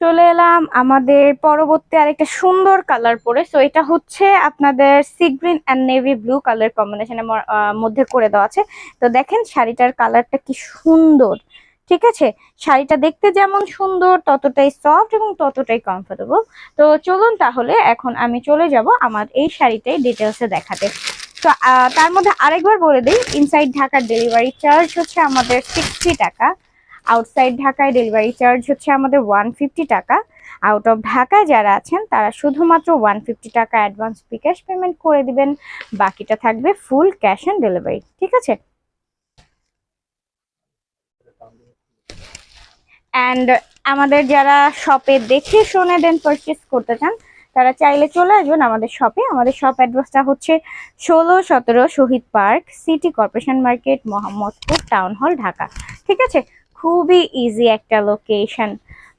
চলে এলাম আমাদের পরবর্তী আরেকটা সুন্দর কালার পরে। সো এটা হচ্ছে আপনাদের sea green and navy blue colour কম্বিনেশনের মধ্যে করে দেওয়া আছে। তো দেখেন শাড়িটার কালারটা কি সুন্দর। ঠিক আছে? শাড়িটা দেখতে যেমন সুন্দর, ততটাই সফট এবং ততটাই কমফোর্টেবল তো চলুন তাহলে এখন আমি চলে যাব আমার এই শাড়িটাই ডিটেলসে দেখাতে। তো তার মধ্যে আরেকবার বলে দিই ইনসাইড ঢাকার ডেলিভারি চার্জ হচ্ছে আমাদের সিক্সটি টাকা। আউটসাইড ঢাকায় ডেলিভারি চার্জ হচ্ছে আমাদের ওয়ান টাকা। আউট অফ ঢাকায় যারা আছেন, তারা শুধুমাত্র ওয়ান ফিফটি টাকা অ্যাডভান্স বিকাশ পেমেন্ট করে দিবেন। বাকিটা থাকবে ফুল ক্যাশ অন ডেলিভারি ঠিক আছে? অ্যান্ড আমাদের যারা শপে দেখে শুনে দেন পারচেস করতে চান, তারা চাইলে চলে আসবেন আমাদের শপে আমাদের শপ অ্যাড্রেসটা হচ্ছে ষোলো সতেরো Shahid park, city corporation market, Mohammadpur town hall Dhaka. ঠিক আছে? খুবই ইজি একটা লোকেশন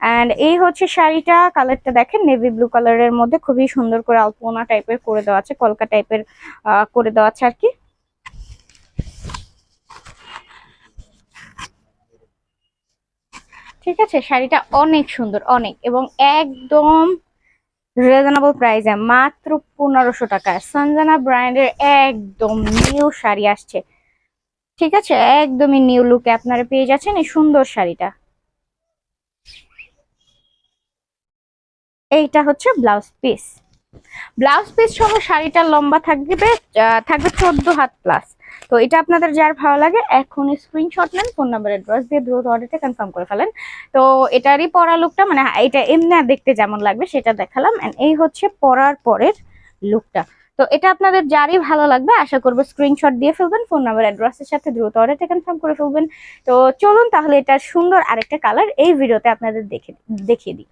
অ্যান্ড এই হচ্ছে শাড়িটা কালারটা দেখেন নেভি ব্লু কালারের মধ্যে খুবই সুন্দর করে আলপনা টাইপের করে দেওয়া আছে কলকা টাইপের করে দেওয়া আছে আর কি। ঠিক আছে, শাড়িটা অনেক সুন্দর, অনেক, এবং একদম রিজনেবল প্রাইসে মাত্র পনেরোশো টাকায়। সঞ্জনা ব্র্যান্ডের একদম নিউ শাড়ি আসছে। ঠিক আছে? একদমই নিউ লুকে আপনারা পেয়ে যাচ্ছেন এই সুন্দর শাড়িটা। এইটা হচ্ছে ব্লাউজ পিস ব্লাউজ পিস সহ শাড়িটার লম্বা থাকবে থাকবে চোদ্দ হাত প্লাস তো এটা আপনাদের যার ভালো লাগে এখন স্ক্রিনশট নেন ফোন নাম্বার অ্যাড্রেস দিয়ে দ্রুত অর্ডারটা কনফার্ম করে ফেলেন। তো এটারই পরা লুকটা মানে এটা এমনি দেখতে যেমন লাগবে, সেটা দেখালাম। এই হচ্ছে পরার পরের লুকটা তো এটা আপনাদের যারই ভালো লাগবে, আশা করব স্ক্রিনশট দিয়ে ফেলবেন ফোন নাম্বার অ্যাড্রেসের সাথে দ্রুত অর্ডারটা কনফার্ম করে ফেলবেন। তো চলুন তাহলে এটা সুন্দর আরেকটা কালার এই ভিডিওতে আপনাদের দেখে দেখিয়ে দিই।